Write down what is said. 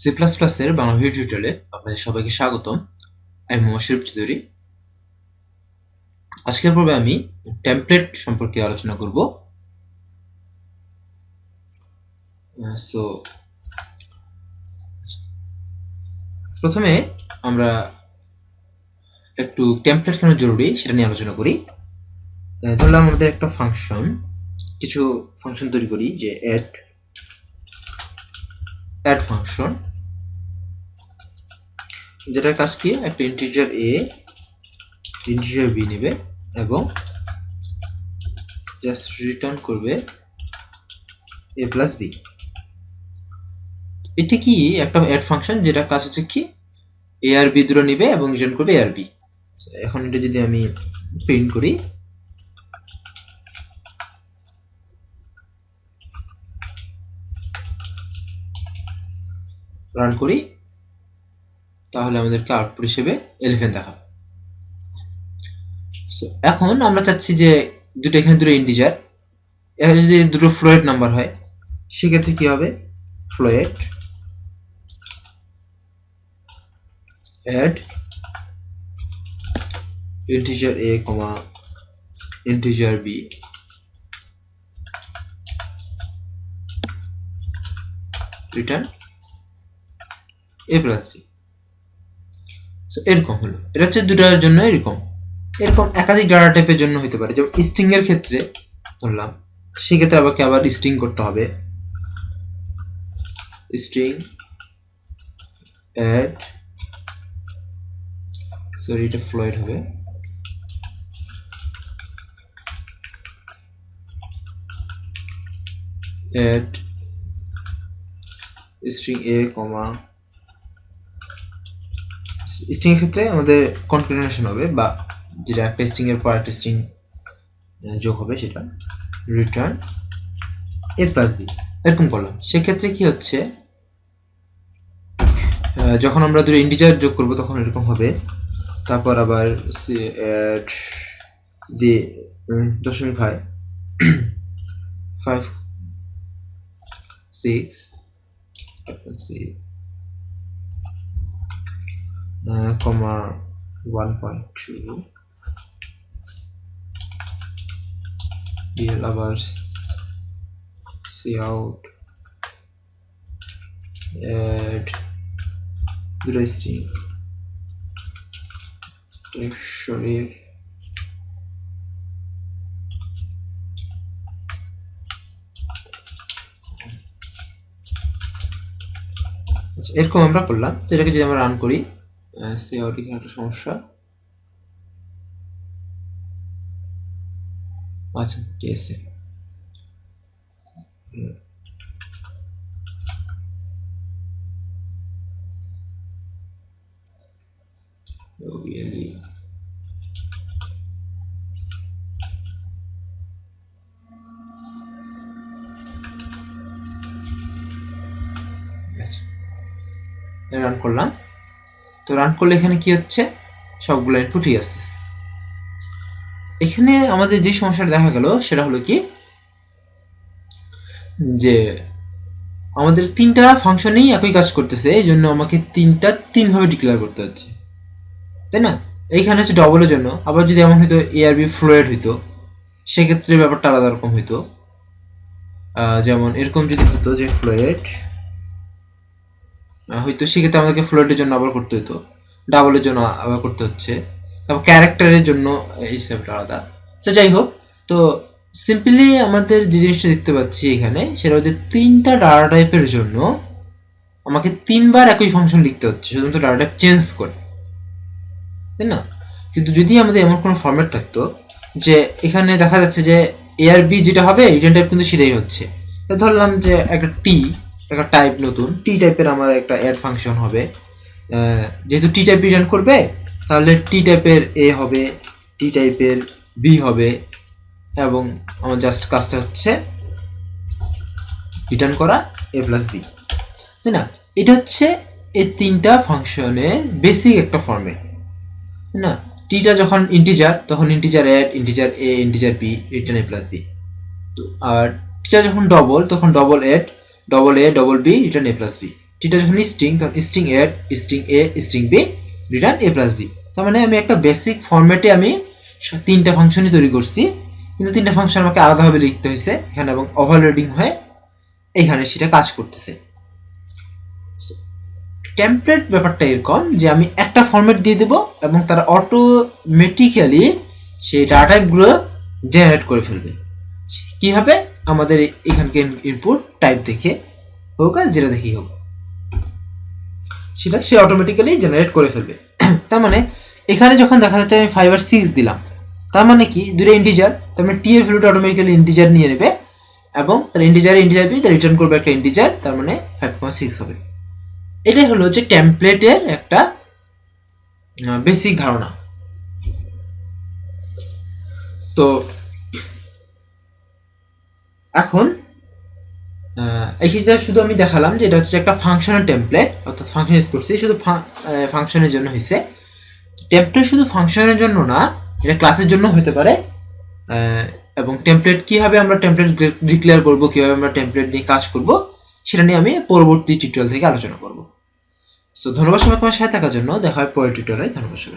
C plus প্লাসের Bangla video টিউটোরিয়ালে আপনাদের সবাইকে স্বাগতম। আমি মোহাম্মদ শরীফ চৌধুরী। আজকের পর্বে আমি টেমপ্লেট সম্পর্কে আলোচনা করব। সো প্রথমে আমরা একটু টেমপ্লেট কেন জরুরি সেটা নিয়ে আলোচনা করি। ধরলাম আমাদের একটা ফাংশন কিছু ফাংশন তৈরি করি, যে অ্যাড অ্যাড ফাংশন যেটার কাজ কি? একটা ইন্টিজার এ ইন্টিজার বি নেবে এবং জাস্ট রিটার্ন করবে এ প্লাস বি এটা কি একটা অ্যাড ফাংশন যেটা কাজ হচ্ছে কি? এ আর বি দুটো নিবে এবং রিটার্ন করবে এ আর বি এখন এটা যদি আমি প্রিন্ট করি রান করি তাহলে আমাদেরকে আউটপুট হিসেবে এলিফেন্ট দেখাবে। এখন আমরা চাচ্ছি যে দুটো এখানে দুটো ইন্টিজার এখানে যদি দুটো ফ্লোয়েট নাম্বার হয়, সেক্ষেত্রে কি হবে? Float add integer A comma B return A plus এরকম হলো। এটা হচ্ছে দুটার জন্য এরকম। এরকম একাধিক ডাটা টাইপের জন্য হতে পারে। যেমন স্ট্রিং এর ক্ষেত্রে ধরলাম, সেক্ষেত্রে আমাকে আবার স্ট্রিং করতে হবে। স্ট্রিং অ্যাড সরি এটা ফ্লয়েড হবে। Add string A comma string এর ক্ষেত্রে আমাদের কনকাটেনেশন হবে বা যেটা একটা এর পর একটা স্ট্রিং যোগ হবে সেটা রিটার্ন এ প্লাস বি এরকম করলাম। সেক্ষেত্রে কি হচ্ছে? যখন আমরা দুটো ইন্টিজার যোগ করব তখন এরকম হবে। তারপর আবার দি দশমিক হয়। ফাইভ সিক্স comma 1.2 DL আবার cout add string. সরিয়ে আচ্ছা এরকম আমরা করলাম। তো এটাকে যদি আমরা রান করি সে এখানে একটা সমস্যা। আচ্ছা ঠিক আছে রান করলাম। তো রান করলে এখানে কি হচ্ছে? সবগুলো ইনপুটই আসছে। এখানে আমাদের যে সমস্যাটা দেখা গেল, সেটা হলো কি? যে আমাদের তিনটা ফাংশনেই একই কাজ করতেছে, এই জন্য আমাকে তিনটা তিন ভাবে ডিক্লেয়ার করতে হচ্ছে। তাই না? এইখানে হচ্ছে ডবলের জন্য। আবার যদি এমন হইতো এ আর বি ফ্লোয়েড হইতো, সেক্ষেত্রে ব্যাপারটা আলাদা রকম হইতো। যেমন এরকম যদি হতো যে ফ্লোয়েড হয়তো সেক্ষেত্রে আমাদেরকে ফ্লোটের জন্য আবার করতে হতো ডাবলের জন্য আবার করতে হচ্ছে। তারপর ক্যারেক্টারের জন্য এই হিসাবটা আলাদা। তো যাই হোক, তো সিম্পলি আমাদের যে জিনিসটা দেখতে পাচ্ছি এখানে, সেটা হচ্ছে তিনটা ডাটা টাইপের জন্য আমাকে তিনবার একই ফাংশন লিখতে হচ্ছে, শুধুমাত্র ডাটা টাইপ চেঞ্জ করে। তাই না? কিন্তু যদি আমাদের এমন কোনো ফরম্যাট থাকতো যে এখানে দেখা যাচ্ছে যে এ আর বি যেটা হবে রিটার্ন টাইপ কিন্তু সেটাই হচ্ছে। ধরলাম যে একটা টি একটা টাইপ নতুন টি টাইপের আমার একটা অ্যাড ফাংশন হবে। যেহেতু টি টাইপ রিটার্ন করবে, তাহলে টি টাইপের এ হবে টি টাইপের বি হবে, এবং আমার জাস্ট কাজটা হচ্ছে রিটার্ন করা এ প্লাস বি তাই না? এটা হচ্ছে এই তিনটা ফাংশনের বেসিক একটা ফর্মেট তাই না? টিটা যখন ইন্টিজার তখন integer add integer A integer B return A plus B আর টিটা যখন ডবল তখন double add double A double B return A plus B টিটা যখন স্ট্রিং তখন string A string A string B return A plus B তার মানে আমি একটা বেসিক ফরম্যাটে আমি তিনটা ফাংশনই তৈরি করছি। কিন্তু তিনটা ফাংশন আমাকে আলাদাভাবে লিখতে হয়েছে, এখানে এবং ওভারলোডিং হয়ে এখানে সেটা কাজ করতেছে। টেমপ্লেট ব্যাপারটা এরকম যে আমি একটা ফরম্যাট দিয়ে দেব এবং তারা অটোমেটিক্যালি সেই ডাটা টাইপগুলো জেনারেট করে ফেলবে। কীভাবে? আমাদের এখানকার ইনপুট টাইপ দেখে হোক আর যেটা দেখেই হোক, সেটা সে অটোমেটিক্যালি জেনারেট করে ফেলবে। তার মানে এখানে যখন দেখা যাচ্ছে আমি ফাইভ আর সিক্স দিলাম, তার মানে কি? দুটো ইন্টিজার তার মানে টি এর ভ্যালুটা অটোমেটিক্যালি ইন্টিজার নিয়ে নেবে এবং তার ইন্টিজার ইন্টিজার দিয়ে রিটার্ন করবে একটা ইন্টিজার তার মানে ফাইভ পয়েন্ট সিক্স হবে। এটাই হলো যে টেমপ্লেটের একটা বেসিক ধারণা। তো এখন আহ, এইটা শুধু আমি দেখালাম যে এটা হচ্ছে একটা ফাংশনের টেমপ্লেট অর্থাৎ ফাংশন ইউজ করছি শুধু ফাংশনের জন্য হয়েছে টেমপ্লেট শুধু ফাংশনের জন্য না এটা ক্লাসের জন্য হতে পারে। এবং টেমপ্লেট কীভাবে আমরা টেমপ্লেট ডিক্লেয়ার করব কীভাবে আমরা টেমপ্লেট নিয়ে কাজ করব সেটা নিয়ে আমি পরবর্তী টিউটোরিয়াল থেকে আলোচনা করব। সো ধন্যবাদ সবাই আমার সাথে থাকার জন্য। দেখা হয় পরের টিউটোরিয়ালে ধন্যবাদ সবাই